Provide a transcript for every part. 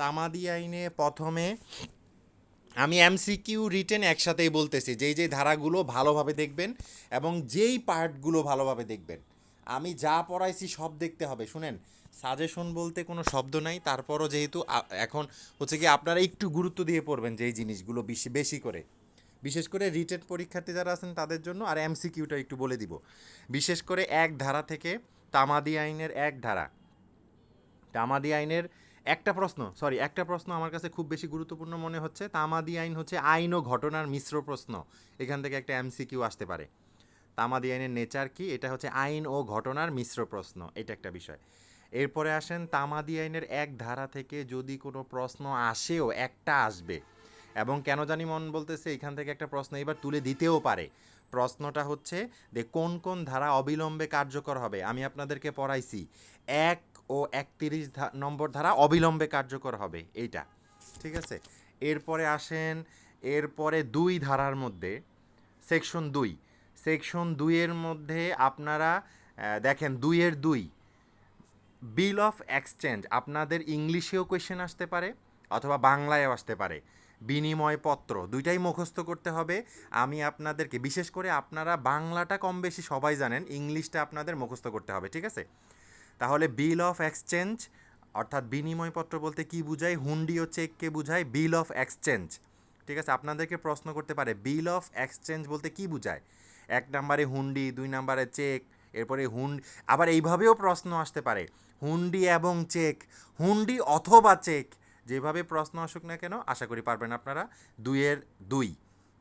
তামাদি আইনে প্রথমে আমি এমসিকিউ রিটেন একসাথেই বলতেছি, যেই যেই ধারাগুলো ভালোভাবে দেখবেন এবং যেই পার্টগুলো ভালোভাবে দেখবেন। আমি যা পড়াইছি সব দেখতে হবে, শুনেন। সাজেশন বলতে কোনো শব্দ নাই, তারপরও যেহেতু এখন হচ্ছে কি আপনারা একটু গুরুত্ব দিয়ে পড়বেন যেই জিনিসগুলো বেশি বেশি করে। বিশেষ করে রিটেন পরীক্ষার্থী যারা আছেন তাদের জন্য আর এমসিকিউটা একটু বলে দিব। বিশেষ করে এক ধারা থেকে তামাদি আইনের এক ধারা। তামাদি আইনের একটা প্রশ্ন সরি একটা প্রশ্ন আমার কাছে খুব বেশি গুরুত্বপূর্ণ মনে হচ্ছে। তামাদি আইন হচ্ছে আইন ও ঘটনার মিশ্র প্রশ্ন। এখান থেকে একটা এমসিকিউ আসতে পারে। তামাদি আইনের নেচার কি? এটা হচ্ছে আইন ও ঘটনার মিশ্র প্রশ্ন, এটা একটা বিষয়। এরপরে আসেন, তামাদি আইনের এক ধারা থেকে যদি কোনো প্রশ্ন আসেও, একটা আসবে। এবং কেন জানি মন বলতেছে, এখান থেকে একটা প্রশ্ন এবার তুলে দিতেও পারে। প্রশ্নটা হচ্ছে যে কোন কোন ধারা অবিলম্বে কার্যকর হবে? আমি আপনাদেরকে পড়াইছি। এক ও একত্রিশ নম্বর ধারা অবিলম্বে কার্যকর হবে, এইটা। ঠিক আছে? এরপরে আসেন, এরপরে দুই ধারার মধ্যে, সেকশন দুই। সেকশন দুইয়ের মধ্যে আপনারা দেখেন, দুইয়ের দুই। বিল অফ এক্সচেঞ্জ, আপনাদের ইংলিশেও কোয়েশ্চেন আসতে পারে, অথবা বাংলায়ও আসতে পারে। বিনিময় পত্র দুইটাই মুখস্থ করতে হবে। আমি আপনাদেরকে, বিশেষ করে আপনারা বাংলাটা কম বেশি সবাই জানেন, ইংলিশটা আপনাদের মুখস্থ করতে হবে, ঠিক আছে? তাহলে বিল অফ এক্সচেঞ্জ, অর্থাৎ বিনিময় পত্র বলতে কি বোঝায় হুন্ডি ও চেককে বোঝায় বিল অফ এক্সচেঞ্জ। ঠিক আছে? আপনাদেরকে প্রশ্ন করতে পারে, বিল অফ এক্সচেঞ্জ বলতে কি বোঝায়? এক নম্বরে হুন্ডি, দুই নম্বরে চেক, এরপরে হুন্ড, আবার এইভাবেও প্রশ্ন আসতে পারে, হুন্ডি এবং চেক, হুন্ডি অথবা চেক, যেভাবে প্রশ্ন আসুক না কেন, আশা করি পারবেন আপনারা, দুইয়ের দুই।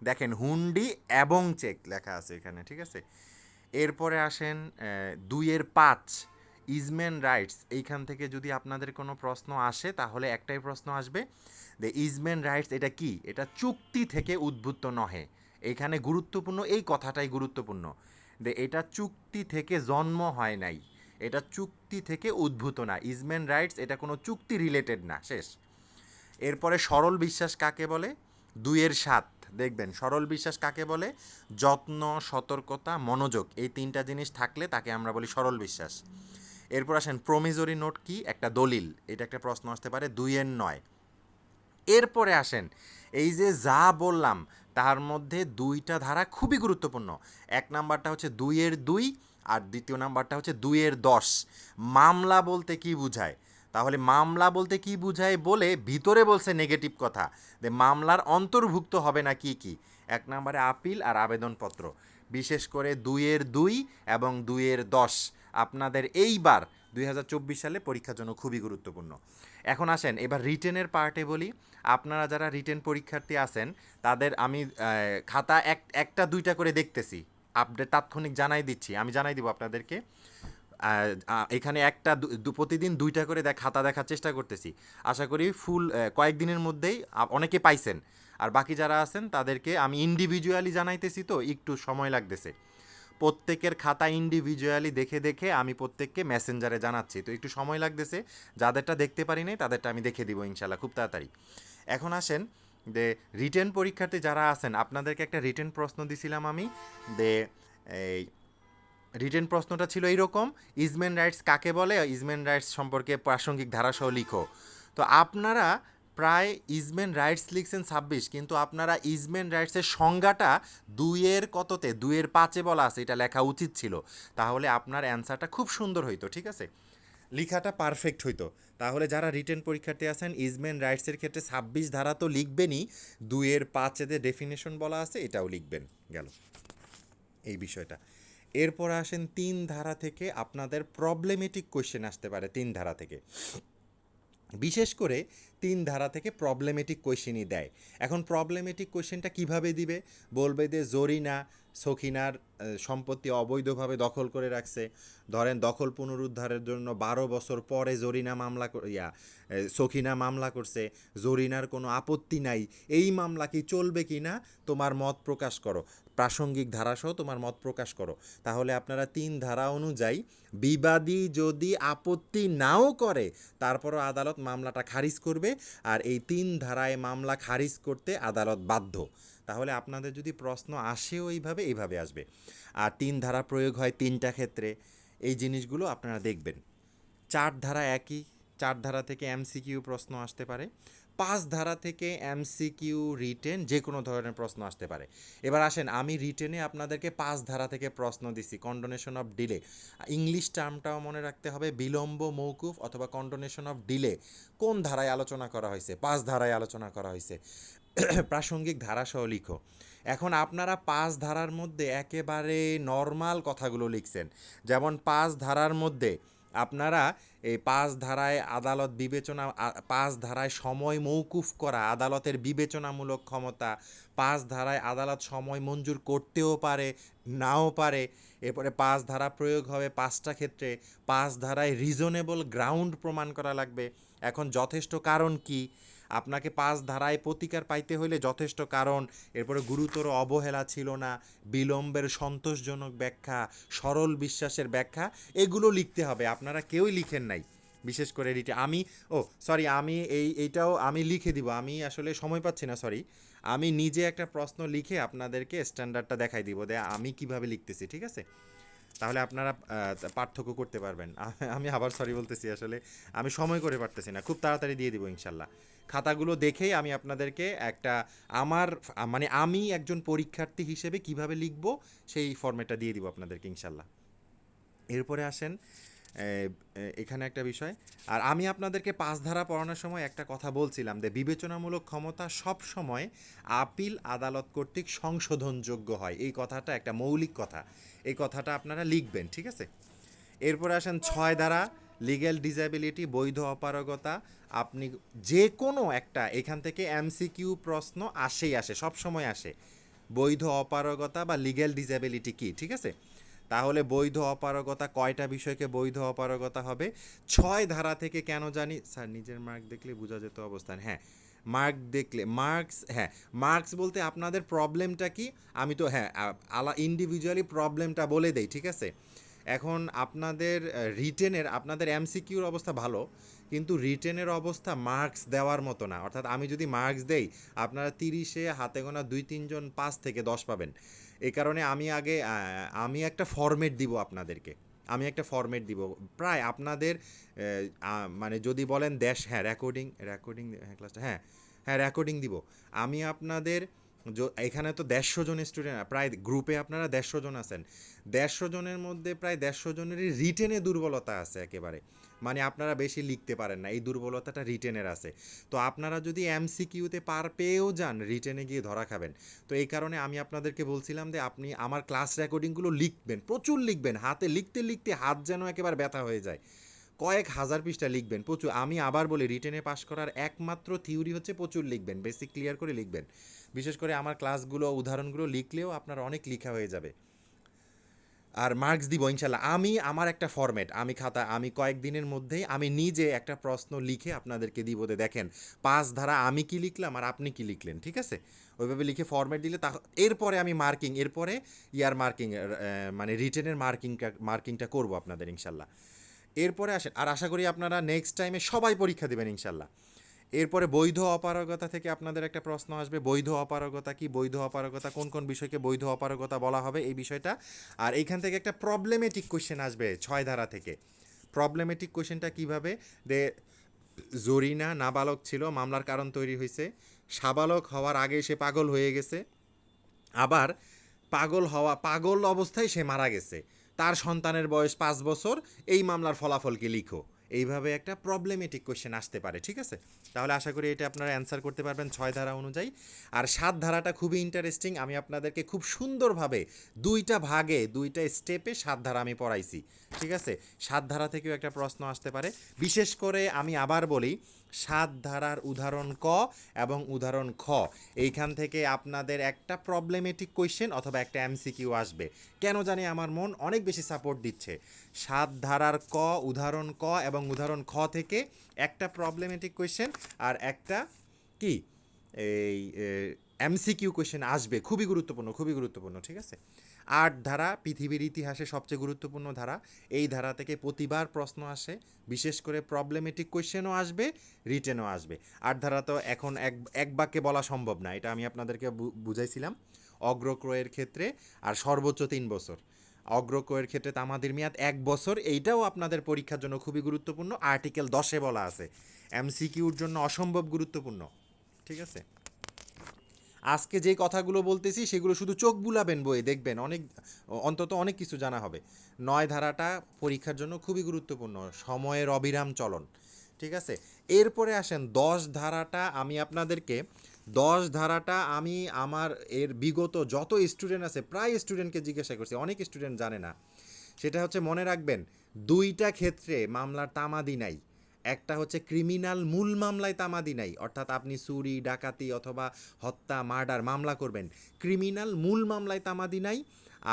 দেখেন, হুন্ডি এবং চেক লেখা আছে এখানে, ঠিক আছে? এরপরে আসেন দুইয়ের পাঁচ। ইজমেন রাইটস, এইখান থেকে যদি আপনাদের কোনো প্রশ্ন আসে, তাহলে একটাই প্রশ্ন আসবে। যে ইজমেন রাইটস এটা কি? এটা চুক্তি থেকে উদ্ভূত নহে। এখানে গুরুত্বপূর্ণ, এই কথাটাই গুরুত্বপূর্ণ। যে এটা চুক্তি থেকে জন্ম হয় নাই। এটা চুক্তি থেকে উদ্ভূত না। ইজমেন রাইটস এটা কোনো চুক্তি রিলেটেড না। শেষ। এরপরে সরল বিশ্বাস কাকে বলে? দুইয়ের সাত। দেখবেন, সরল বিশ্বাস কাকে বলে? যত্ন, সতর্কতা, মনোযোগ। এই তিনটা জিনিস থাকলে তাকে আমরা বলি সরল বিশ্বাস। এরপর আসেন প্রমিজরি নোট কি? একটা দলিল। এটা একটা প্রশ্ন আসতে পারে দুইয়ের নয়। এরপরে আসেন, এই যে যা বললাম, তার মধ্যে দুইটা ধারা খুবই গুরুত্বপূর্ণ। এক নাম্বারটা হচ্ছে দুইয়ের দুই, আর দ্বিতীয় নাম্বারটা হচ্ছে দুইয়ের দশ। মামলা বলতে কি বুঝায়? তাহলে মামলা বলতে কি বুঝায় বলে ভিতরে বলছে নেগেটিভ কথা। যে মামলার অন্তর্ভুক্ত হবে না কি কি? এক নম্বরে আপিল আর আবেদনপত্র। বিশেষ করে দুইয়ের দুই এবং দুইয়ের দশ। আপনাদের এইবার দুই হাজার চব্বিশ সালে পরীক্ষার জন্য খুবই গুরুত্বপূর্ণ। এখন আসেন, এবার রিটেনের পার্টে বলি। আপনারা যারা রিটেন পরীক্ষার্থী আছেন, তাদের আমি খাতা এক, একটা, দুইটা করে দেখতেছি। আপডেট তাৎক্ষণিক জানাই দিচ্ছি। আমি জানাই দিব আপনাদেরকে। এখানে একটা প্রতিদিন দুইটা করে খাতা দেখার চেষ্টা করতেছি। আশা করি ফুল কয়েকদিনের মধ্যেই অনেকে পাইছেন। আর বাকি যারা আছেন, তাদেরকে আমি ইন্ডিভিজুয়ালি জানাইতেছি তো, একটু সময় লাগতেছে। প্রত্যেকের খাতা ইন্ডিভিজুয়ালি দেখে দেখে আমি প্রত্যেককে মেসেঞ্জারে জানাচ্ছি। তো একটু সময় লাগতেছে, যাদেরটা দেখতে পারি নাই, তাদেরটা আমি দেখে দিব ইনশাল্লাহ খুব তাড়াতাড়ি। এখন আসেন যে রিটেন পরীক্ষার্থী যারা আছেন, আপনাদেরকে একটা রিটেন প্রশ্ন দিছিলাম আমি যে এই রিটেন প্রশ্নটা ছিল এইরকম ইজমেন রাইটস কাকে বলে? ইজমেন রাইটস সম্পর্কে প্রাসঙ্গিক ধারাসহ লিখো। তো আপনারা প্রায় ইজমেন রাইটস লিখছেন ছাব্বিশ, কিন্তু আপনারা ইজমেন রাইটসের সংজ্ঞাটা দুইয়ের কততে, দুইয়ের পাঁচে বলা আছে, এটা লেখা উচিত ছিল। তাহলে আপনার অ্যান্সারটা খুব সুন্দর হইতো, ঠিক আছে? লেখাটা পারফেক্ট হইতো। তাহলে যারা রিটেন পরীক্ষার্থী আছেন, ইজমেন রাইটসের ক্ষেত্রে ছাব্বিশ ধারা তো লিখবেনই, দুইয়ের পাঁচেতে ডেফিনেশন বলা আছে, এটাও লিখবেন, গেল। এই বিষয়টা। এরপর আসেন তিন ধারা থেকে আপনাদের প্রবলেমেটিক কোয়েশ্চেন আসতে পারে, তিন ধারা থেকে। বিশেষ করে তিন ধারা থেকে প্রবলেমেটিক কোয়েশ্চেনই দেয়। এখন প্রবলেমেটিক কোয়েশ্চেনটা কীভাবে দিবে? বলবে যে জরিনা সখিনার সম্পত্তি অবৈধভাবে দখল করে রাখছে। ধরেন দখল পুনরুদ্ধারের জন্য বারো বছর পরে জরিনা মামলা ইয়া সখিনা মামলা করছে। জরিনার কোনো আপত্তি নাই। এই মামলা কি চলবে কি না, তোমার মত প্রকাশ করো। প্রাসঙ্গিক ধারাসহ তোমার মত প্রকাশ করো। তাহলে আপনারা তিন ধারা অনুযায়ী বিবাদী যদি আপত্তি নাও করে, তারপরও আদালত মামলাটা খারিজ করবে। আর এই তিন ধারায় মামলা খারিজ করতে আদালত বাধ্য। তাহলে আপনাদের যদি প্রশ্ন আসেও এইভাবে এইভাবে আসবে। আর তিন ধারা প্রয়োগ হয় তিনটা ক্ষেত্রে। এই জিনিসগুলো আপনারা দেখবেন। চার ধারা একই, চার ধারা থেকে এমসিকিউ প্রশ্ন আসতে পারে। পাঁচ ধারা থেকে এমসিকিউ রিটেন যে কোনো ধরনের প্রশ্ন আসতে পারে। এবার আসেন, আমি রিটেনে আপনাদেরকে পাঁচ ধারা থেকে প্রশ্ন দিছি কন্ডোনেশন অফ ডিলে ইংলিশ টার্মটাও মনে রাখতে হবে, বিলম্ব, মৌকুফ অথবা কন্ডোনেশন অফ ডিলে কোন ধারায় আলোচনা করা হয়েছে? পাঁচ ধারায় আলোচনা করা হয়েছে। প্রাসঙ্গিক ধারাসহ লিখো। এখন আপনারা পাঁচ ধারার মধ্যে একেবারে নর্মাল কথাগুলো লিখছেন। যেমন পাঁচ ধারার মধ্যে আপনারা এই পাঁচ ধারায় আদালত বিবেচনা পাঁচ ধারায় সময় মৌকুফ করা, আদালতের বিবেচনামূলক ক্ষমতা, পাঁচ ধারায় আদালত সময় মঞ্জুর করতেও পারে, নাও পারে, এরপরে পাঁচ ধারা প্রয়োগ হবে পাঁচটা ক্ষেত্রে, পাঁচ ধারায় রিজনেবল গ্রাউন্ড প্রমাণ করা লাগবে। এখন যথেষ্ট কারণ কি? আপনাকে পাঁচ ধারায় প্রতিকার পাইতে হইলে যথেষ্ট কারণ। এরপরে গুরুতর অবহেলা ছিল না, বিলম্বের সন্তোষজনক ব্যাখ্যা, সরল বিশ্বাসের ব্যাখ্যা, এগুলো লিখতে হবে। আপনারা কেউই লিখেন নাই। বিশেষ করে রিটে আমি, ও সরি আমি এই, এইটাও আমি লিখে দিব। আমি আসলে সময় পাচ্ছি না সরি আমি নিজে একটা প্রশ্ন লিখে আপনাদেরকে স্ট্যান্ডার্ডটা দেখাই দিব দে আমি কীভাবে লিখতেছি, ঠিক আছে? তাহলে আপনারা পার্থক্য করতে পারবেন। আমি আবার সরি বলতেছি আসলে। আমি সময় করে পারতেছি না। খুব তাড়াতাড়ি দিয়ে দিব ইনশাল্লাহ। খাতাগুলো দেখেই আমি আপনাদেরকে একটা আমার মানে আমি একজন পরীক্ষার্থী হিসেবে কীভাবে লিখব, সেই ফর্মেটটা দিয়ে দিব আপনাদেরকে ইনশাল্লাহ। এরপরে আসেন এখানে একটা বিষয়। আর আমি আপনাদেরকে পাঁচ ধারা পড়ানোর সময় একটা কথা বলছিলাম যে বিবেচনামূলক ক্ষমতা সব সময় আপিল আদালত কর্তৃক সংশোধনযোগ্য হয়। এই কথাটা একটা মৌলিক কথা। এই কথাটা আপনারা লিখবেন, ঠিক আছে? এরপরে আসেন ছয় ধারা লিগ্যাল ডিসএবিলিটি বৈধ অপারগতা। আপনি যে কোনো একটা, এখান থেকে এমসিকিউ প্রশ্ন আসেই আসে সব সময় আসে। বৈধ অপারগতা বা লিগ্যাল ডিসএবিলিটি কি, ঠিক আছে? তাহলে বৈধ অপারগতা, কয়টা বিষয়কে বৈধ অপারগতা হবে? ছয় ধারা থেকে কেন জানি, স্যার নিজের মার্ক দেখলে বোঝা যেত অবস্থান হ্যাঁ মার্ক দেখলে, মার্কস হ্যাঁ মার্কস বলতে আপনাদের প্রবলেমটা কি? আমি তো হ্যাঁ আলা ইন্ডিভিজুয়ালি প্রবলেমটা বলে দেই, ঠিক আছে? এখন আপনাদের রিটেনের, আপনাদের এমসিকিউর অবস্থা ভালো, কিন্তু রিটেনের অবস্থা মার্কস দেওয়ার মতো না। অর্থাৎ আমি যদি মার্কস দেই, আপনারা তিরিশে, হাতে গোনা দুই, তিনজন, পাঁচ থেকে দশ পাবেন। এই কারণে আমি আগে আমি একটা ফরম্যাট দিব আপনাদেরকে। আমি একটা ফরম্যাট দিব। প্রায় আপনাদের মানে যদি বলেন দেশ হ্যাঁ রেকর্ডিং রেকর্ডিং হ্যাঁ ক্লাসটা হ্যাঁ হ্যাঁ রেকর্ডিং দিব। আমি আপনাদের এখানে তো দেড়শো জন স্টুডেন্ট প্রায় গ্রুপে আপনারা দেড়শো জন আছেন। দেড়শো জনের মধ্যে প্রায় দেড়শো জনেরই রিটেনে দুর্বলতা আছে একেবারে। মানে আপনারা বেশি লিখতে পারেন না, এই দুর্বলতাটা রিটেনের আছে। তো আপনারা যদি এমসিকিউতে পার পেয়েও যান, রিটেনে গিয়ে ধরা খাবেন। তো এই কারণে আমি আপনাদেরকে বলছিলাম যে আপনি আমার ক্লাস রেকর্ডিংগুলো লিখবেন, প্রচুর লিখবেন, হাতে লিখতে লিখতে হাত যেন একেবারে ব্যথা হয়ে যায়। কয়েক হাজার পৃষ্ঠা লিখবেন, প্রচুর, আমি আবার বলি রিটেনে পাশ করার একমাত্র থিওরি হচ্ছে প্রচুর লিখবেন, বেসিক ক্লিয়ার করে লিখবেন। বিশেষ করে আমার ক্লাসগুলো, উদাহরণগুলো লিখলেও আপনার অনেক লিখা হয়ে যাবে। আর মার্কস দিব ইনশাল্লাহ। আমি, আমার একটা ফরম্যাট আমি খাতা, আমি কয়েকদিনের মধ্যেই আমি নিজে একটা প্রশ্ন লিখে আপনাদেরকে দিব দেখেন, পাঁচ ধারা আমি কি লিখলাম আর আপনি কি লিখলেন, ঠিক আছে? ওইভাবে লিখে ফরম্যাট দিলে তা এরপরে আমি মার্কিং এরপরে ইয়ার মার্কিং মানে রিটেনের মার্কিংটা মার্কিংটা করব আপনাদের ইনশাল্লাহ। এরপরে আসেন, আর আশা করি আপনারা নেক্সট টাইমে সবাই পরীক্ষা দেবেন ইনশাল্লাহ। এরপরে বৈধ অপারগতা থেকে আপনাদের একটা প্রশ্ন আসবে, বৈধ অপারগতা কি? বৈধ অপারগতা কোন কোন বিষয়কে বৈধ অপারগতা বলা হবে এই বিষয়টা? আর এইখান থেকে একটা প্রবলেমেটিক কোশ্চেন আসবে ছয় ধারা থেকে। প্রবলেমেটিক কোশ্চেনটা কীভাবে? যে জরিনা নাবালক ছিল, মামলার কারণ তৈরি হয়েছে সাবালক হওয়ার আগে সে পাগল হয়ে গেছে। আবার পাগল হওয়া, পাগল অবস্থায় সে মারা গেছে। তার সন্তানের বয়স পাঁচ বছর, এই মামলার ফলাফলকে লিখো। এইভাবে একটা প্রবলেমেটিক কোয়েশ্চেন আসতে পারে, ঠিক আছে? তাহলে আশা করি এটা আপনারা অ্যান্সার করতে পারবেন ছয় ধারা অনুযায়ী। আর সাত ধারাটা খুবই ইন্টারেস্টিং আমি আপনাদেরকে খুব সুন্দরভাবে দুইটা ভাগে, দুইটা স্টেপে সাত ধারা আমি পড়াইছি, ঠিক আছে? সাত ধারা থেকেও একটা প্রশ্ন আসতে পারে। বিশেষ করে আমি আবার বলি সাত ধারার উদাহরণ ক এবং উদাহরণ খ। এইখান থেকে আপনাদের একটা প্রবলেমেটিক কোয়েশ্চেন অথবা একটা এমসিকিউ আসবে। কেন জানি আমার মন অনেক বেশি সাপোর্ট দিচ্ছে। সাত ধারার ক, উদাহরণ ক এবং উদাহরণ খ থেকে একটা প্রবলেমেটিক কোয়েশ্চেন আর একটা কি? এই এমসিকিউ কোয়েশ্চেন আসবে। খুবই গুরুত্বপূর্ণ খুবই গুরুত্বপূর্ণ, ঠিক আছে? আট ধারা পৃথিবীর ইতিহাসে সবচেয়ে গুরুত্বপূর্ণ ধারা। এই ধারা থেকে প্রতিবার প্রশ্ন আসে, বিশেষ করে প্রবলেমেটিক কোয়েশ্চেনও আসবে রিটেনও আসবে। আট ধারা তো এখন এক এক বাক্যে বলা সম্ভব না, এটা আমি আপনাদেরকে বুঝাইছিলাম। অগ্রক্রয়ের ক্ষেত্রে আর সর্বোচ্চ তিন বছর। অগ্রকয়ের ক্ষেত্রে তামাদির মেয়াদ এক বছর, এইটাও আপনাদের পরীক্ষার জন্য খুবই গুরুত্বপূর্ণ। আর্টিকেল দশে বলা আছে। এমসিকিউর জন্য অসম্ভব গুরুত্বপূর্ণ। ঠিক আছে? আজকে যে কথাগুলো বলতেছি, সেগুলো শুধু চোখ বুলাবেন বই দেখবেন। অনেক, অন্তত অনেক কিছু জানা হবে। নয় ধারাটা পরীক্ষার জন্য খুবই গুরুত্বপূর্ণ। সময়ের অবিরাম চলন। ঠিক আছে? এরপরে আসেন, দশ ধারাটা আমি আপনাদেরকে, দশ ধারাটা আমি আমার এর বিগত যত স্টুডেন্ট আছে, প্রায় স্টুডেন্টকে জিজ্ঞাসা করছি, অনেক স্টুডেন্ট জানে না। সেটা হচ্ছে মনে রাখবেন, দুইটা ক্ষেত্রে মামলার তামাদি নাই। একটা হচ্ছে ক্রিমিনাল মূল মামলায় তামাদি নাই। অর্থাৎ আপনি চুরি, ডাকাতি অথবা হত্যা, মার্ডার মামলা করবেন। ক্রিমিনাল মূল মামলায় তামাদি নাই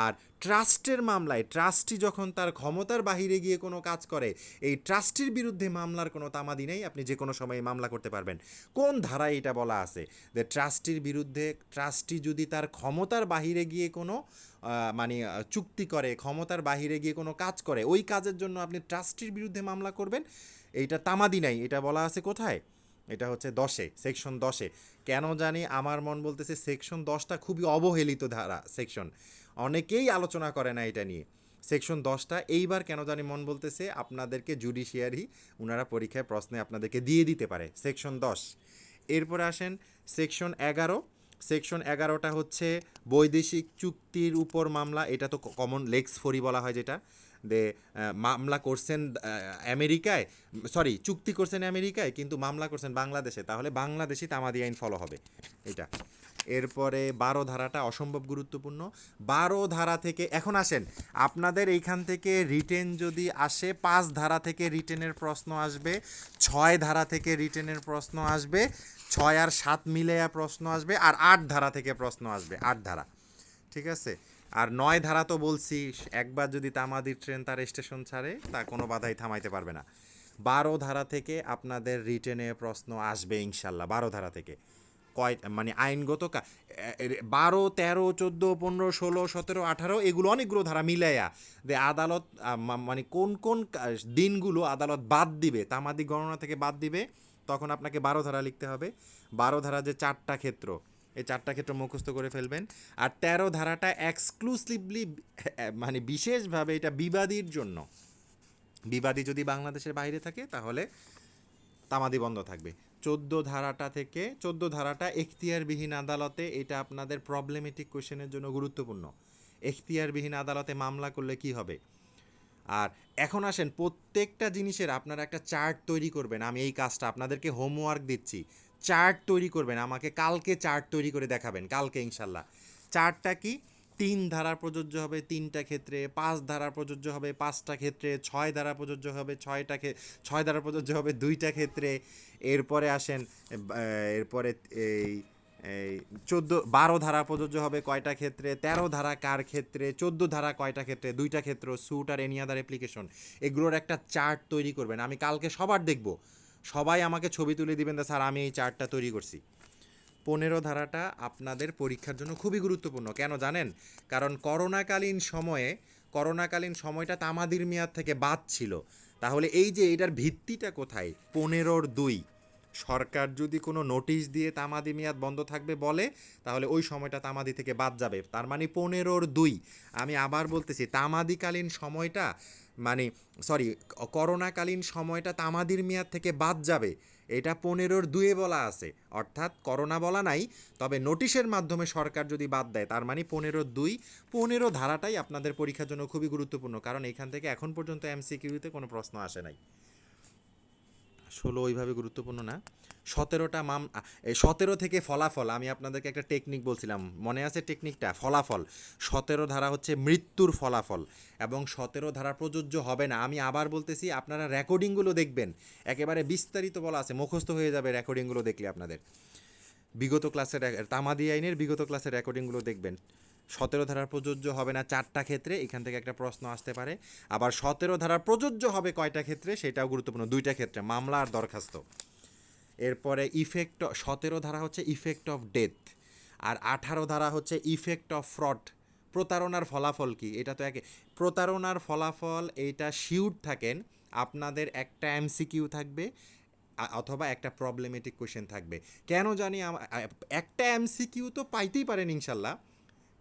আর ট্রাস্টের মামলায়, ট্রাস্টি যখন তার ক্ষমতার বাহিরে গিয়ে কোনো কাজ করে, এই ট্রাস্টির বিরুদ্ধে মামলার কোনো তামাদি নেই, আপনি যে কোনো সময়ে মামলা করতে পারবেন। কোন ধারায় এটা বলা আছে? যে ট্রাস্টির বিরুদ্ধে, ট্রাস্টি যদি তার ক্ষমতার বাহিরে গিয়ে কোনো মানে চুক্তি করে, ক্ষমতার বাহিরে গিয়ে কোনো কাজ করে, ওই কাজের জন্য আপনি ট্রাস্টির বিরুদ্ধে মামলা করবেন এইটা তামাদি নাই, এটা বলা আছে কোথায়? এটা হচ্ছে দশে সেকশন দশে। কেন জানি আমার মন বলতেছে সেকশন দশটা খুবই অবহেলিত ধারা সেকশন অনেকেই আলোচনা করে না এটা নিয়ে। সেকশন দশটা, এইবার কেন জানি মন বলতেছে আপনাদেরকে জুডিশিয়ারি ওনারা পরীক্ষায় প্রশ্নে আপনাদেরকে দিয়ে দিতে পারে। সেকশন দশ। এরপরে আসেন সেকশন এগারো। সেকশন এগারোটা হচ্ছে বৈদেশিক চুক্তির উপর মামলা, এটা তো কমন লেক্স ফরি বলা হয় যেটা। দে মামলা করছেন আমেরিকায়, সরি, চুক্তি করছেন আমেরিকায়, কিন্তু মামলা করছেন বাংলাদেশে। তাহলে বাংলাদেশি তামাদি আইন ফলো হবে। এটা। এরপরে বারো ধারাটা অসম্ভব গুরুত্বপূর্ণ। বারো ধারা থেকে, এখন আসেন, আপনাদের এইখান থেকে রিটেন যদি আসে, পাঁচ ধারা থেকে রিটেনের প্রশ্ন আসবে, ছয় ধারা থেকে রিটেনের প্রশ্ন আসবে, ছয় আর সাত মিলেয়া প্রশ্ন আসবে, আর আট ধারা থেকে প্রশ্ন আসবে, আট ধারা। ঠিক আছে? আর নয় ধারা তো বলছি একবার যদি তামাদির ট্রেন তার স্টেশন ছাড়ে, তা কোনো বাধাই থামাইতে পারবে না। বারো ধারা থেকে আপনাদের রিটেনে প্রশ্ন আসবে ইনশাল্লাহ, বারো ধারা থেকে। কয় মানে আইনগত বারো, তেরো, চোদ্দ, পনেরো, ষোলো, সতেরো, আঠারো, এগুলো অনেকগুলো ধারা মিলাইয়া যে আদালত মানে কোন কোন দিনগুলো আদালত বাদ দিবে, তামাদি গণনা থেকে বাদ দিবে, তখন আপনাকে বারো ধারা লিখতে হবে। বারো ধারা যে চারটা ক্ষেত্র এই চারটা ক্ষেত্র মুখস্থ করে ফেলবেন। আর তেরো ধারাটা এক্সক্লুসিভলি মানে বিশেষভাবে এটা বিবাদীর জন্য। বিবাদী যদি বাংলাদেশের বাইরে থাকে, তাহলে তামাদি বন্ধ থাকবে। চোদ্দ ধারাটা থেকে, চোদ্দ ধারাটা এখতিয়ারবিহীন আদালতে এটা আপনাদের প্রবলেমেটিক কোশ্চেনের জন্য গুরুত্বপূর্ণ। এখতিয়ারবিহীন আদালতে মামলা করলে কি হবে? আর এখন আসেন, প্রত্যেকটা জিনিসের আপনারা একটা চার্ট তৈরি করবেন। আমি এই কাজটা আপনাদেরকে হোমওয়ার্ক দিচ্ছি। চার্ট তৈরি করবেন, আমাকে কালকে চার্ট তৈরি করে দেখাবেন, কালকে ইনশাল্লাহ। চার্টটা কি? তিন ধারা প্রযোজ্য হবে তিনটা ক্ষেত্রে, পাঁচ ধারা প্রযোজ্য হবে পাঁচটা ক্ষেত্রে, ছয় ধারা প্রযোজ্য হবে ছয়টা ছয় ধারা প্রযোজ্য হবে দুইটা ক্ষেত্রে। এরপরে আসেন এরপরে এই এই চোদ্দ, বারো ধারা প্রযোজ্য হবে কয়টা ক্ষেত্রে, তেরো ধারা কার ক্ষেত্রে, চোদ্দ ধারা কয়টা ক্ষেত্রে, দুইটা ক্ষেত্র স্যুট আর এনি আদার অ্যাপ্লিকেশন এগুলোর একটা চার্ট তৈরি করবেন, আমি কালকে সবার দেখব। সবাই আমাকে ছবি তুলে দিবেন দা স্যার, আমি এই চার্টটা তৈরি করছি। পনেরো ধারাটা আপনাদের পরীক্ষার জন্য খুবই গুরুত্বপূর্ণ। কেন জানেন? কারণ করোনাকালীন সময়ে, করোনাকালীন সময়টা তামাদির মেয়াদ থেকে বাদ ছিল। তাহলে এই যে, এটার ভিত্তিটা কোথায়? পনেরোর দুই। সরকার যদি কোনো নোটিশ দিয়ে তামাদি মেয়াদ বন্ধ থাকবে বলে, তাহলে ওই সময়টা তামাদি থেকে বাদ যাবে। তার মানে পনেরোর দুই। আমি আবার বলতেছি, তামাদিকালীন সময়টা মানে সরি করোনাকালীন সময়টা তামাদির মেয়াদ থেকে বাদ যাবে। এটা পনেরোর দুয়ে বলা আছে। অর্থাৎ করোনা বলা নাই, তবে নোটিশের মাধ্যমে সরকার যদি বাদ দেয়, তার মানে পনেরোর দুই। পনেরো ধারাটাই আপনাদের পরীক্ষার জন্য খুবই গুরুত্বপূর্ণ, কারণ এখান থেকে এখন পর্যন্ত এমসিকিউতে কোনো প্রশ্ন আসে নাই। ষোলো ওইভাবে গুরুত্বপূর্ণ না। সতেরোটা মাম সতেরো থেকে ফলাফল, আমি আপনাদেরকে একটা টেকনিক বলছিলাম, মনে আছে টেকনিকটা ফলাফল। সতেরো ধারা হচ্ছে মৃত্যুর ফলাফল এবং সতেরো ধারা প্রযোজ্য হবে না। আমি আবার বলতেছি, আপনারা রেকর্ডিংগুলো দেখবেন। একেবারে বিস্তারিত বলা আছে, মুখস্থ হয়ে যাবে রেকর্ডিংগুলো দেখলে আপনাদের। বিগত ক্লাসের তামাদি আইনের বিগত ক্লাসের রেকর্ডিংগুলো দেখবেন। সতেরো ধারা প্রযোজ্য হবে না চারটা ক্ষেত্রে? এখান থেকে একটা প্রশ্ন আসতে পারে। আবার সতেরো ধারা প্রযোজ্য হবে কয়টা ক্ষেত্রে? সেটাও গুরুত্বপূর্ণ। দুইটা ক্ষেত্রে, মামলা আর দরখাস্ত। এরপরে ইফেক্ট সতেরো ধারা হচ্ছে ইফেক্ট অফ ডেথ আর আঠারো ধারা হচ্ছে ইফেক্ট অফ ফ্রড প্রতারণার ফলাফল কি? এটা তো একে প্রতারণার ফলাফল এইটা শিউর থাকেন, আপনাদের একটা এমসিকিউ থাকবে অথবা একটা প্রবলেমেটিক কোশ্চেন থাকবে। কেন জানি একটা এমসিকিউ তো পাইতেই পারেন ইনশাল্লাহ।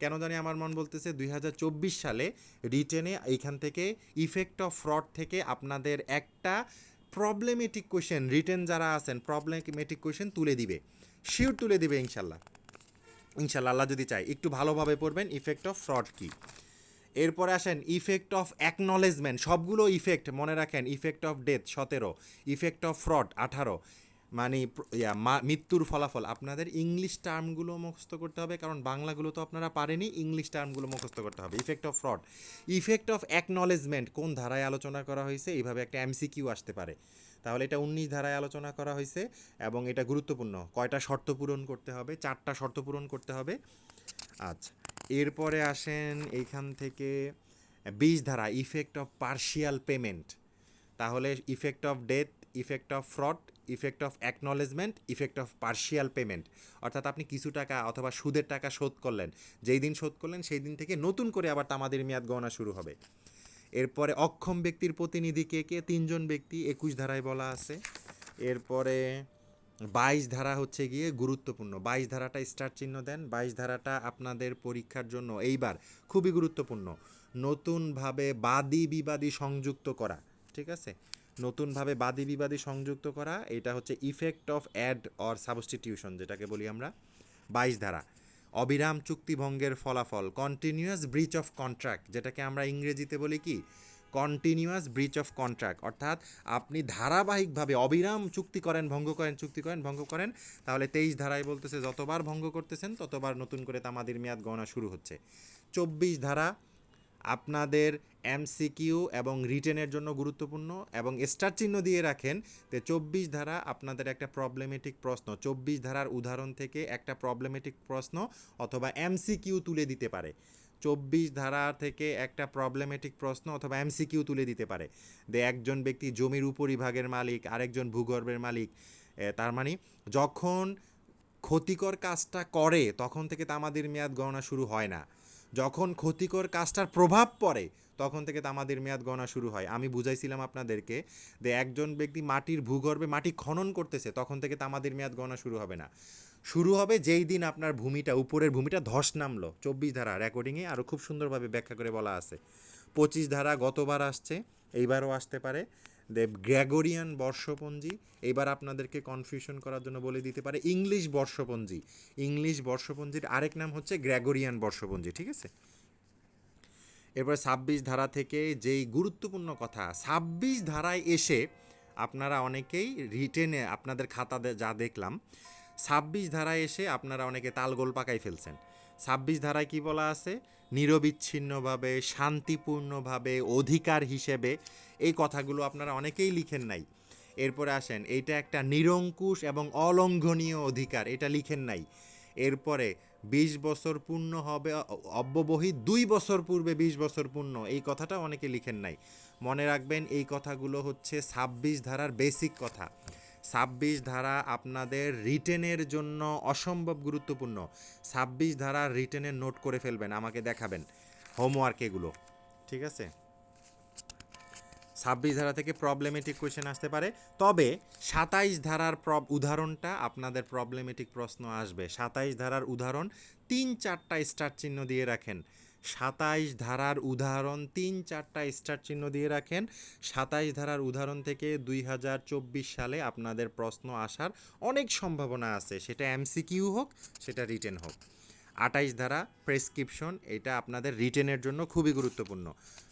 কেন জানি আমার মন বলতেছে দুই হাজার চব্বিশ সালে রিটেনে এইখান থেকে ইফেক্ট অফ ফ্রড থেকে আপনাদের একটা প্রবলেমেটিক কোয়েশ্চেন রিটেন যারা আছেন প্রবলেমেটিক কোয়েশ্চেন তুলে দিবে। শিওর তুলে দিবে ইনশাল্লাহ। ইনশাল্লাহ আল্লাহ যদি চাই একটু ভালোভাবে পড়বেন ইফেক্ট অফ ফ্রড কি? এরপরে আসেন ইফেক্ট অফ অ্যাকনলেজমেন্ট সবগুলো ইফেক্ট মনে রাখেন ইফেক্ট অফ ডেথ সতেরো ইফেক্ট অফ ফ্রড আঠারো। মানে ইয়া, মৃত্যুর ফলাফল। আপনাদের ইংলিশ টার্মগুলো মুখস্থ করতে হবে কারণ বাংলাগুলো তো আপনারা পারেনি ইংলিশ টার্মগুলো মুখস্থ করতে হবে। Effect of fraud effect of acknowledgement কোন ধারায় আলোচনা করা হয়েছে? এইভাবে একটা এমসিকিউ আসতে পারে। তাহলে এটা উনিশ ধারায় আলোচনা করা হয়েছে এবং এটা গুরুত্বপূর্ণ। কয়টা শর্ত পূরণ করতে হবে? চারটা শর্ত পূরণ করতে হবে। আচ্ছা এরপরে আসেন এইখান থেকে বিশ ধারা ইফেক্ট অফ পার্শিয়াল পেমেন্ট তাহলে effect of death effect of fraud effect of acknowledgement effect of partial payment অর্থাৎ আপনি কিছু টাকা অথবা সুদের টাকা শোধ করলেন, যেই দিন শোধ করলেন, সেই দিন থেকে নতুন করে আবার তামাদের মেয়াদ গণনা শুরু হবে। এরপরে অক্ষম ব্যক্তির প্রতিনিধি কে কে? তিনজন ব্যক্তি, একুশ ধারায় বলা আছে। এরপরে বাইশ ধারা হচ্ছে গিয়ে গুরুত্বপূর্ণ। বাইশ ধারাটা স্টার চিহ্ন দেন, বাইশ ধারাটা আপনাদের পরীক্ষার জন্য এইবার খুবই গুরুত্বপূর্ণ। নতুনভাবে বাদী বিবাদী সংযুক্ত করা, ঠিক আছে? নতুনভাবে বাদী বিবাদী সংযুক্ত করা, এটা হচ্ছে effect of add or substitution যেটাকে বলি আমরা, বাইশ ধারা। অবিরাম চুক্তিভঙ্গের ফলাফল কন্টিনিউয়াস ব্রিচ অফ কন্ট্রাক্ট যেটাকে আমরা ইংরেজিতে বলি কি? কন্টিনিউয়াস ব্রিচ অফ কন্ট্রাক্ট অর্থাৎ আপনি ধারাবাহিকভাবে অবিরাম চুক্তি করেন, ভঙ্গ করেন, চুক্তি করেন, ভঙ্গ করেন, তাহলে তেইশ ধারায় বলতেছে, যতবার ভঙ্গ করতেছেন, ততবার নতুন করে তামাদির মেয়াদ গণনা শুরু হচ্ছে। চব্বিশ ধারা আপনাদের এমসিকিউ এবং রিটেনের জন্য গুরুত্বপূর্ণ এবং স্টার চিহ্ন দিয়ে রাখেন যে চব্বিশ ধারা আপনাদের একটা প্রবলেমেটিক প্রশ্ন, চব্বিশ ধারার উদাহরণ থেকে একটা প্রবলেমেটিক প্রশ্ন অথবা এমসিকিউ তুলে দিতে পারে। চব্বিশ ধারা থেকে একটা প্রবলেমেটিক প্রশ্ন অথবা এমসিকিউ তুলে দিতে পারে। দে একজন ব্যক্তি জমির উপরিভাগের মালিক, আরেকজন ভূগর্ভের মালিক তার মানে যখন ক্ষতিকর কাজটা করে, তখন থেকে তামাদির মেয়াদ গণনা শুরু হয় না। যখন ক্ষতিকর কাজটার প্রভাব পড়ে, তখন থেকে তামাদির মেয়াদ গণনা শুরু হয়। আমি বুঝাইছিলাম আপনাদেরকে যে একজন ব্যক্তি মাটির ভূগর্ভে মাটি খনন করতেছে, তখন থেকে তামাদির মেয়াদ গণনা শুরু হবে না। শুরু হবে যেই দিন আপনার ভূমিটা, উপরের ভূমিটা ধস নামলো, চব্বিশ ধারা রেকর্ডিংয়ে আরও খুব সুন্দরভাবে ব্যাখ্যা করে বলা আছে। পঁচিশ ধারা গতবার আসছে, এইবারও আসতে পারে। দেব গ্র্যাগোরিয়ান বর্ষপঞ্জি এবার আপনাদেরকে কনফিউশন করার জন্য বলে দিতে পারে ইংলিশ বর্ষপঞ্জি ইংলিশ বর্ষপঞ্জির আরেক নাম হচ্ছে গ্র্যাগোরিয়ান বর্ষপঞ্জি ঠিক আছে? এরপর ছাব্বিশ ধারা থেকে যেই গুরুত্বপূর্ণ কথা, ছাব্বিশ ধারায় এসে আপনারা অনেকেই রিটেনে আপনাদের খাতা যা দেখলাম, ছাব্বিশ ধারায় এসে আপনারা অনেকে তালগোল পাকাই ফেলছেন। ছাব্বিশ ধারায় কি বলা আছে? নিরবিচ্ছিন্নভাবে, শান্তিপূর্ণভাবে, অধিকার হিসেবে এই কথাগুলো আপনারা অনেকেই লিখেন নাই। এরপরে আসেন, এটা একটা নিরঙ্কুশ এবং অলঙ্ঘনীয় অধিকার, এটা লিখেন নাই। এরপরে, বিশ বছর পূর্ণ হবে অব্যবহিত দুই বছর পূর্বে বিশ বছর পূর্ণ, এই কথাটা অনেকে লিখেন নাই। মনে রাখবেন, এই কথাগুলো হচ্ছে ছাব্বিশ ধারার বেসিক কথা। ছাব্বিশ ধারা আপনাদের রিটেনের জন্য অসম্ভব গুরুত্বপূর্ণ। ছাব্বিশ ধারা রিটেনের নোট করে ফেলবেন, আমাকে দেখাবেন হোমওয়ার্ক এগুলো, ঠিক আছে? ছাব্বিশ ধারা থেকে প্রবলেমেটিক কোয়েশ্চেন আসতে পারে। তবে সাতাইশ ধারার উদাহরণটা আপনাদের প্রবলেমেটিক প্রশ্ন আসবে। সাতাইশ ধারার উদাহরণ তিন চারটা স্টার চিহ্ন দিয়ে রাখেন। সাতাইশ ধারার উদাহরণ, তিন চারটা স্টার চিহ্ন দিয়ে রাখেন। সাতাইশ ধারার উদাহরণ থেকে দুই হাজার চব্বিশ সালে আপনাদের প্রশ্ন আসার অনেক সম্ভাবনা আছে। সেটা এমসিকিউ হোক, সেটা রিটেন হোক। আটাইশ ধারা, প্রেসক্রিপশন, এটা আপনাদের রিটেনের জন্য খুবই গুরুত্বপূর্ণ।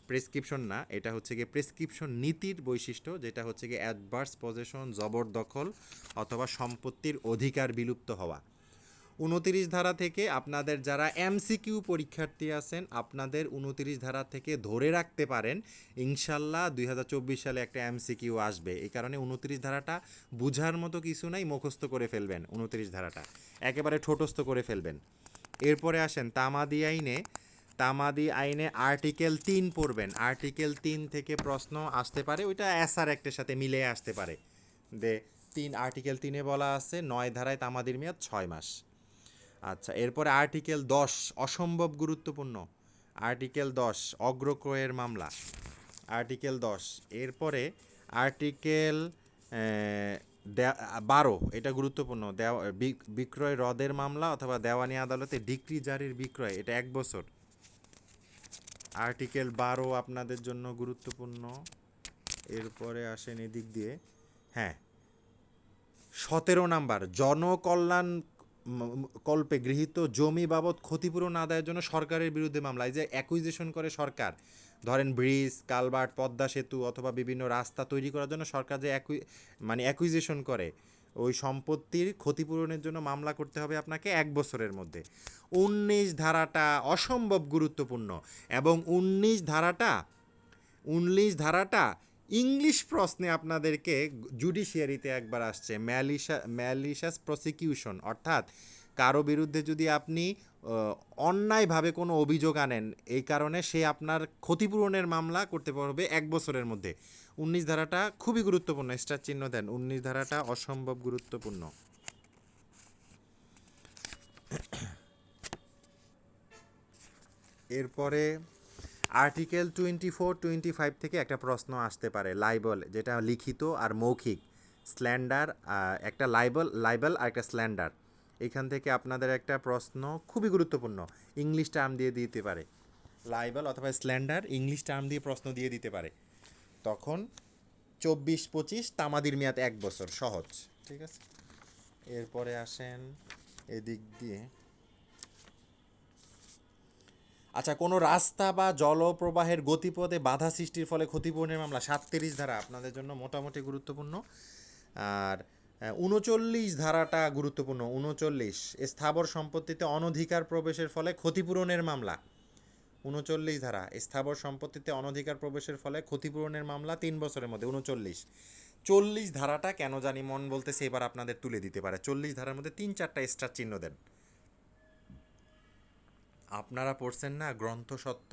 প্রেসক্রিপশন না, এটা হচ্ছে গিয়ে প্রেসক্রিপশন নীতির বৈশিষ্ট্য, যেটা হচ্ছে গিয়ে অ্যাডভার্স পজেশন জবরদখল অথবা সম্পত্তির অধিকার বিলুপ্ত হওয়া। উনতিরিশ ধারা থেকে আপনাদের যারা এমসিকিউ পরীক্ষার্থী আছেন, আপনাদের উনতিরিশ ধারা থেকে ধরে রাখতে পারেন, ইনশাল্লাহ দুই হাজার চব্বিশ সালে একটা এমসিকিউ আসবে। এই কারণে উনতিরিশ ধারাটা বুঝার মতো কিছু নাই, মুখস্থ করে ফেলবেন উনতিরিশ ধারাটা। একেবারে ঠোঁটস্থ করে ফেলবেন। এরপরে আসেন তামাদি আইনে। তামাদি আইনে আর্টিকেল তিন পড়বেন। আর্টিকেল তিন থেকে প্রশ্ন আসতে পারে, ওইটা এসআর একটের সাথে মিলে আসতে পারে। দে তিন, আর্টিকেল তিনে বলা আছে, নয় ধারায় তামাদির মেয়াদ ছয় মাস। আচ্ছা এরপরে আর্টিকেল দশ, অসম্ভব গুরুত্বপূর্ণ। আর্টিকেল দশ, অগ্রক্রয়ের মামলা। আর্টিকেল দশ, এরপরে আর্টিকেল বারো, এটা গুরুত্বপূর্ণ। দেওয়া বিক্রয় রদের মামলা অথবা দেওয়ানি আদালতে ডিক্রি জারির বিক্রয়, এটা এক বছর। আর্টিকেল বারো আপনাদের জন্য গুরুত্বপূর্ণ। এরপরে আসেন এদিক দিয়ে। হ্যাঁ সতেরো নাম্বার, জনকল্যাণ কল্পে গৃহীত জমি বাবদ ক্ষতিপূরণ আদায়ের জন্য সরকারের বিরুদ্ধে মামলা। এই যে অ্যাকুইজিশন করে সরকার, ধরেন ব্রিজ কালভার্ট পদ্মা সেতু অথবা বিভিন্ন রাস্তা তৈরি করার জন্য সরকার যে অ্যাকুই মানে অ্যাকুইজিশন করে, ওই সম্পত্তির ক্ষতিপূরণের জন্য মামলা করতে হবে আপনাকে এক বছরের মধ্যে। উনিশ ধারাটা অসম্ভব গুরুত্বপূর্ণ এবং উনিশ ধারাটা উনিশ ধারাটা ইংলিশ প্রশ্নে আপনাদেরকে জুডিশিয়ারিতে একবার আসছে, ম্যালিশা, ম্যালিশাস প্রসিকিউশন। অর্থাৎ কারও বিরুদ্ধে যদি আপনি অন্যায়ভাবে কোনো অভিযোগ আনেন, এই কারণে সে আপনার ক্ষতিপূরণের মামলা করতে পারবে এক বছরের মধ্যে। উনিশ ধারাটা খুবই গুরুত্বপূর্ণ, স্টার চিহ্ন দেন, উনিশ ধারাটা অসম্ভব গুরুত্বপূর্ণ। এরপরে article twenty four twenty five থেকে একটা প্রশ্ন আসতে পারে লাইবল যেটা লিখিত আর মৌখিক। স্ল্যান্ডার একটা লাইবল লাইবল আর একটা স্ল্যান্ডার এখান থেকে আপনাদের একটা প্রশ্ন খুবই গুরুত্বপূর্ণ ইংলিশ টার্ম দিয়ে দিতে পারে। লাইবল অথবা স্ল্যান্ডার ইংলিশ টার্ম দিয়ে প্রশ্ন দিয়ে দিতে পারে। তখন চব্বিশ পঁচিশ, তামাদির মেয়াদ এক বছর, সহজ, ঠিক আছে? এরপরে আসেন, এদিক দিয়ে। আচ্ছা কোনো রাস্তা বা জলপ্রবাহের গতিপথে বাধা সৃষ্টির ফলে ক্ষতিপূরণের মামলা সাতত্রিশ ধারা আপনাদের জন্য মোটামুটি গুরুত্বপূর্ণ। আর উনচল্লিশ ধারাটা গুরুত্বপূর্ণ, উনচল্লিশ। স্থাবর সম্পত্তিতে অনধিকার প্রবেশের ফলে ক্ষতিপূরণের মামলা। উনচল্লিশ ধারা স্থাবর সম্পত্তিতে অনধিকার প্রবেশের ফলে ক্ষতিপূরণের মামলা তিন বছরের মধ্যে, উনচল্লিশ। চল্লিশ ধারাটা কেন জানি মন বলতেছে, এবার আপনাদের তুলে দিতে পারে। চল্লিশ ধারার মধ্যে তিন চারটা স্টার চিহ্ন দেন। আপনারা পড়ছেন না, গ্রন্থ সত্য।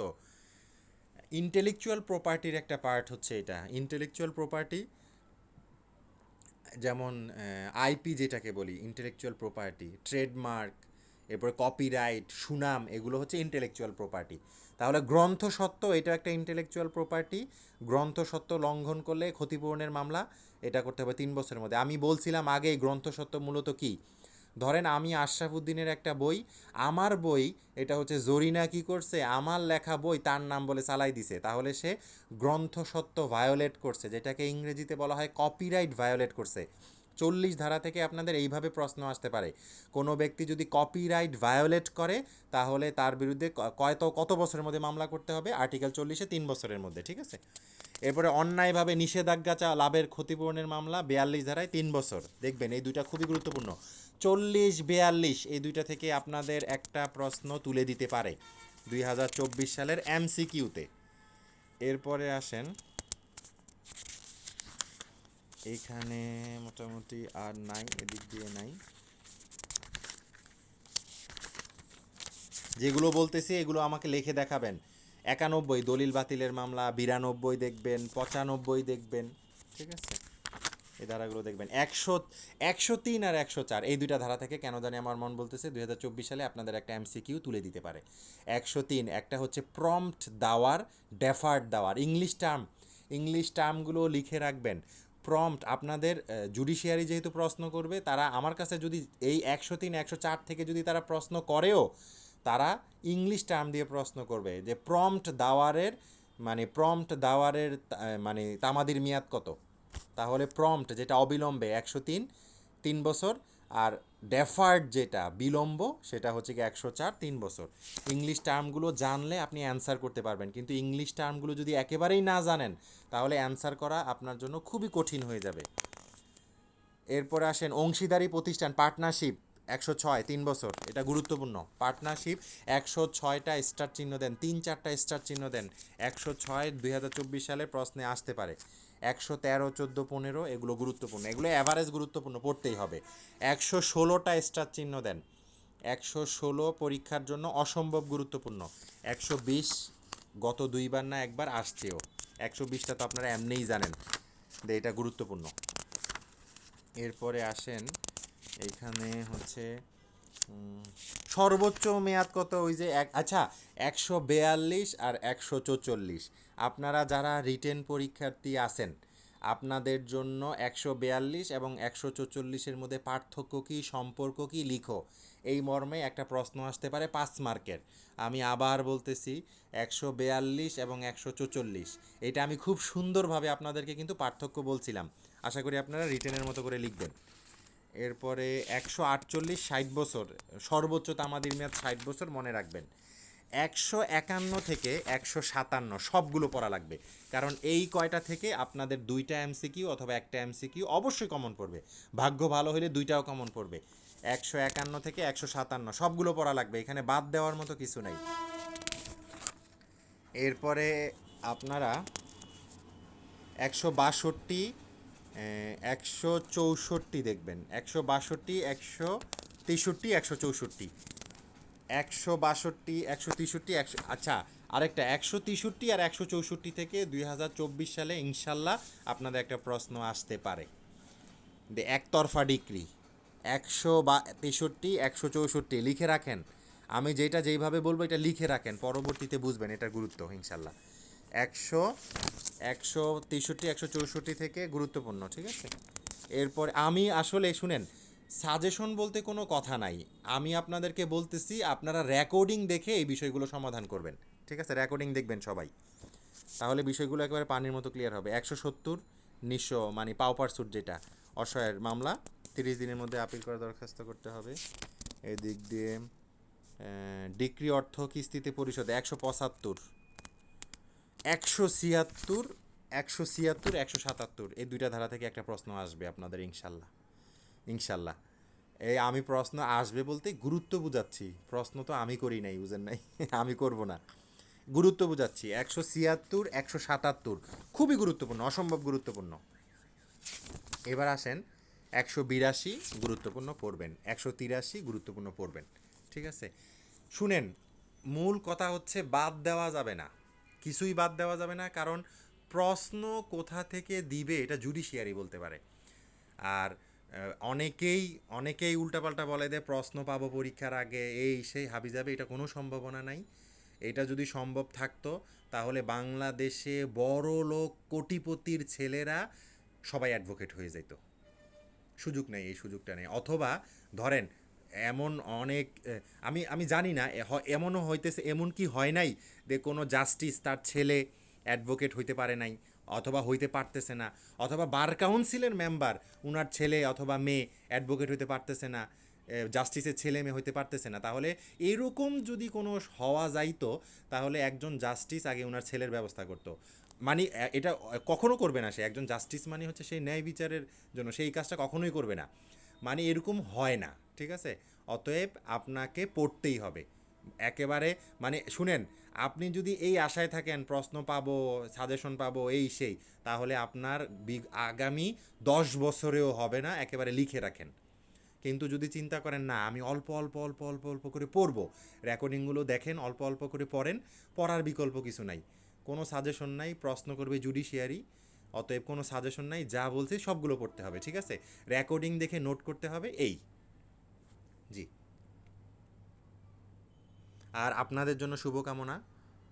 ইন্টেলেকচুয়াল প্রপার্টির একটা পার্ট হচ্ছে এটা। ইন্টেলেকচুয়াল প্রপার্টি যেমন আইপি যেটাকে বলি ইন্টেলেকচুয়াল প্রপার্টি ট্রেডমার্ক এরপরে কপিরাইট সুনাম, এগুলো হচ্ছে ইন্টেলেকচুয়াল প্রপার্টি তাহলে গ্রন্থ সত্য, এটা একটা ইন্টেলেকচুয়াল প্রপার্টি গ্রন্থ সত্য লঙ্ঘন করলে ক্ষতিপূরণের মামলা, এটা করতে হবে তিন বছরের মধ্যে। আমি বলছিলাম আগে, গ্রন্থ সত্য মূলত কী? ধরেন আমি আশরাফুদ্দিনের একটা বই, আমার বই, এটা হচ্ছে জরিনা কি করছে, আমার লেখা বই তার নাম বলে চালাই দিছে। তাহলে সে গ্রন্থ সত্য ভায়োলেট করছে, যেটাকে ইংরেজিতে বলা হয় কপিরাইট ভায়োলেট করছে। চল্লিশ ধারা থেকে আপনাদের এইভাবে প্রশ্ন আসতে পারে। কোনো ব্যক্তি যদি কপিরাইট ভায়োলেট করে, তাহলে তার বিরুদ্ধে কয়ত কত বছরের মধ্যে মামলা করতে হবে? আর্টিকেল চল্লিশে তিন বছরের মধ্যে, ঠিক আছে? এরপরে অন্যায়ভাবে নিষেধাজ্ঞা চা, লাভের ক্ষতিপূরণের মামলা, বিয়াল্লিশ ধারায় তিন বছর। দেখবেন এই দুইটা খুবই গুরুত্বপূর্ণ। চল্লিশ বিয়াল্লিশ এই দুইটা থেকে আপনাদের একটা প্রশ্ন তুলে দিতে পারে দুই হাজার চব্বিশ সালের এমসিকিউতে। এরপরে আসেন। এইখানে মোটামুটি আর নাই, এদিক দিয়ে নাই। যেগুলো বলতেছি, এগুলো আমাকে লিখে দেখাবেন। একানব্বই, দলিল বাতিলের মামলা, বিরানব্বই দেখবেন, পঁচানব্বই দেখবেন, ঠিক আছে? এই ধারাগুলো দেখবেন। একশো একশো তিন আর একশো চার, এই দুইটা ধারা থেকে কেন জানি আমার মন বলতেছে, দুই হাজার চব্বিশ সালে আপনাদের একটা এমসিকিউ তুলে দিতে পারে। একশো তিন, একটা হচ্ছে প্রম্পট দাওয়ার ডেফার্ড দাওয়ার ইংলিশ টার্ম ইংলিশ টার্মগুলো লিখে রাখবেন। প্রম্পট আপনাদের জুডিশিয়ারি যেহেতু প্রশ্ন করবে, তারা আমার কাছে যদি এই একশো তিন, একশো চার থেকে যদি তারা প্রশ্ন করেও, তারা ইংলিশ টার্ম দিয়ে প্রশ্ন করবে যে প্রম্পট দাওয়ারের মানে প্রম্পট দাওয়ারের মানে তামাদির মেয়াদ কত? তাহলে প্রম্পট যেটা অবিলম্বে একশো তিন তিন বছর, আর ডেফার্ড যেটা বিলম্ব, সেটা হচ্ছে কি একশো চার, তিন বছর। ইংলিশ টার্মগুলো জানলে আপনি অ্যান্সার করতে পারবেন, কিন্তু ইংলিশ টার্মগুলো যদি একেবারেই না জানেন, তাহলে অ্যান্সার করা আপনার জন্য খুবই কঠিন হয়ে যাবে। এরপরে আসেন, অংশীদারি প্রতিষ্ঠান পার্টনারশিপ একশো ছয়, তিন বছর, এটা গুরুত্বপূর্ণ। পার্টনারশিপ একশো ছয়টা স্টার চিহ্ন দেন, তিন চারটা স্টার চিহ্ন দেন, একশো ছয়, দুই হাজার চব্বিশ সালে প্রশ্নে আসতে পারে। একশো তেরো, চোদ্দ, পনেরো, এগুলো গুরুত্বপূর্ণ। এগুলো অ্যাভারেজ গুরুত্বপূর্ণ, পড়তেই হবে। একশো ষোলোটা স্টার চিহ্ন দেন। একশো ষোলো পরীক্ষার জন্য অসম্ভব গুরুত্বপূর্ণ। একশো বিশ, গত দুইবার না একবার আসছেও। একশো বিশটা তো আপনারা এমনিই জানেন যে এটা গুরুত্বপূর্ণ। এরপরে আসেন এইখানে হচ্ছে সর্বোচ্চ মেয়াদ কত? ওই যে এক আচ্ছা একশো বেয়াল্লিশ আর একশো চৌচল্লিশ। আপনারা যারা রিটেন পরীক্ষার্থী আছেন, আপনাদের জন্য একশো বিয়াল্লিশ এবং একশো চৌচল্লিশের মধ্যে পার্থক্য কী, সম্পর্ক কী, লিখো। এই মর্মে একটা প্রশ্ন আসতে পারে পাঁচ মার্কের। আমি আবার বলতেছি, একশো বিয়াল্লিশ এবং একশো চৌচল্লিশ। এটা আমি খুব সুন্দরভাবে আপনাদেরকে কিন্তু পার্থক্য বলছিলাম। আশা করি আপনারা রিটেনের মতো করে লিখবেন। এরপরে একশো আটচল্লিশ ষাট বছর, সর্বোচ্চ তামাদির মেয়াদ ষাট বছর মনে রাখবেন। একশো একান্ন থেকে একশো সাতান্ন, সবগুলো পড়া লাগবে। কারণ এই কয়টা থেকে আপনাদের দুইটা এমসিকিউ অথবা একটা এমসিকিউ অবশ্যই কমন পড়বে। ভাগ্য ভালো হলে দুইটাও কমন পড়বে। একশো একান্ন থেকে একশো সাতান্ন, সবগুলো পড়া লাগবে। এখানে বাদ দেওয়ার মতো কিছু নাই। এরপরে আপনারা একশো বাষট্টি একশো চৌষট্টি দেখবেন। একশো বাষট্টি, একশো তেষট্টি, একশো চৌষট্টি। একশো বাষট্টি, একশো তেষট্টি, একশো আচ্ছা আরেকটা, একশো তেষট্টি আর একশো চৌষট্টি থেকে দুই হাজার চব্বিশ সালে ইনশাল্লাহ আপনাদের একটা প্রশ্ন আসতে পারে। দে একতরফা ডিক্রি একশো বা তেষট্টি, একশো চৌষট্টি লিখে রাখেন। আমি যেটা যেইভাবে বলব এটা লিখে রাখেন, পরবর্তীতে বুঝবেন এটার গুরুত্ব ইনশাল্লাহ। একশো একশো তেষট্টি, একশো চৌষট্টি থেকে গুরুত্বপূর্ণ, ঠিক আছে? এরপর আমি আসলে শুনেন সাজেশন বলতে কোনো কথা নাই। আমি আপনাদেরকে বলতেছি, আপনারা রেকর্ডিং দেখে এই বিষয়গুলো সমাধান করবেন। ঠিক আছে? রেকর্ডিং দেখবেন সবাই। তাহলে বিষয়গুলো একেবারে পানির মতো ক্লিয়ার হবে। একশো সত্তর, নিঃস্ব মানে পাওপার সুট যেটা, অসহায়ের মামলা। তিরিশ দিনের মধ্যে আপিল করা দরখাস্ত করতে হবে। এদিক দিয়ে ডিক্রি অর্থ কিস্তিতে পরিশোধ, একশো পঁচাত্তর। একশো ছিয়াত্তর একশো ছিয়াত্তর, একশো সাতাত্তর। এই দুইটা ধারা থেকে একটা প্রশ্ন আসবে আপনাদের, ইনশাল্লাহ। ইনশাল্লাহ। এই আমি প্রশ্ন আসবে বলতে গুরুত্ব বুঝাচ্ছি। প্রশ্ন তো আমি করি নাই, বুঝেন নাই? আমি করব না। গুরুত্ব বুঝাচ্ছি। একশো ছিয়াত্তর, একশো সাতাত্তর। খুবই গুরুত্বপূর্ণ, অসম্ভব গুরুত্বপূর্ণ। এবার আসেন, একশো বিরাশি গুরুত্বপূর্ণ পড়বেন। একশো তিরাশি গুরুত্বপূর্ণ পড়বেন। ঠিক আছে? শুনেন, মূল কথা হচ্ছে বাদ দেওয়া যাবে না। কিছুই বাদ দেওয়া যাবে না, কারণ প্রশ্ন কোথা থেকে দিবে এটা জুডিশিয়ারি বলতে পারে। আর অনেকেই অনেকেই উল্টাপাল্টা বলে দেয় প্রশ্ন পাবো পরীক্ষার আগে, এই সেই হাবি যাবে, এটা কোনো সম্ভাবনা নাই। এটা যদি সম্ভব থাকতো, তাহলে বাংলাদেশে বড় লোক, কোটিপতির ছেলেরা সবাই অ্যাডভোকেট হয়ে যেত সুযোগ নেই, এই সুযোগটা নেই। অথবা ধরেন, এমন অনেক আমি আমি জানি না এমনও হইতেছে, এমন কি হয় নাই যে কোনো জাস্টিস তার ছেলে অ্যাডভোকেট হইতে পারে নাই। অথবা হইতে পারতেছে না, অথবা বার কাউন্সিলের মেম্বার, উনার ছেলে অথবা মেয়ে অ্যাডভোকেট হইতে পারতেছে না জাস্টিসের ছেলে মেয়ে হইতে পারতেছে না, তাহলে এরকম যদি কোনো হওয়া যাইতো, তাহলে একজন জাস্টিস আগে ওনার ছেলের ব্যবস্থা করতো। মানে এটা কখনো করবে না সে, একজন জাস্টিস মানে হচ্ছে সেই ন্যায় বিচারের জন্য, সেই কাজটা কখনোই করবে না। মানে এরকম হয় না, ঠিক আছে? অতএব আপনাকে পড়তেই হবে। একেবারে মানে শুনেন, আপনি যদি এই আশায় থাকেন, প্রশ্ন পাবো সাজেশন পাবো, এই সেই, তাহলে আপনার আগামী দশ বছরেও হবে না, একেবারে লিখে রাখেন। কিন্তু যদি চিন্তা করেন, না, আমি অল্প অল্প অল্প অল্প অল্প করে পড়ব। রেকর্ডিংগুলো দেখেন, অল্প অল্প করে পড়েন, পড়ার বিকল্প কিছু নাই। কোনো সাজেশন নাই, প্রশ্ন করবে জুডিশিয়ারি অতএব কোনো সাজেশন নাই, যা বলছে সবগুলো পড়তে হবে, ঠিক আছে? রেকর্ডিং দেখে নোট করতে হবে, এই। জি। আর আপনাদের জন্য শুভকামনা।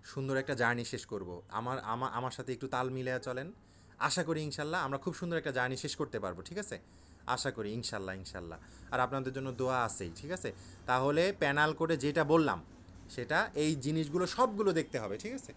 সুন্দর একটা জার্নি শেষ করব। আমার আমার আমার সাথে একটু তাল মিলিয়ে চলেন। আশা করি ইনশাল্লাহ আমরা খুব সুন্দর একটা জার্নি শেষ করতে পারব, ঠিক আছে? আশা করি ইনশাল্লাহ ইনশাল্লাহ। আর আপনাদের জন্য দোয়া আছেই, ঠিক আছে? তাহলে প্যানাল করে যেটা বললাম, সেটা এই জিনিসগুলো সবগুলো দেখতে হবে, ঠিক আছে?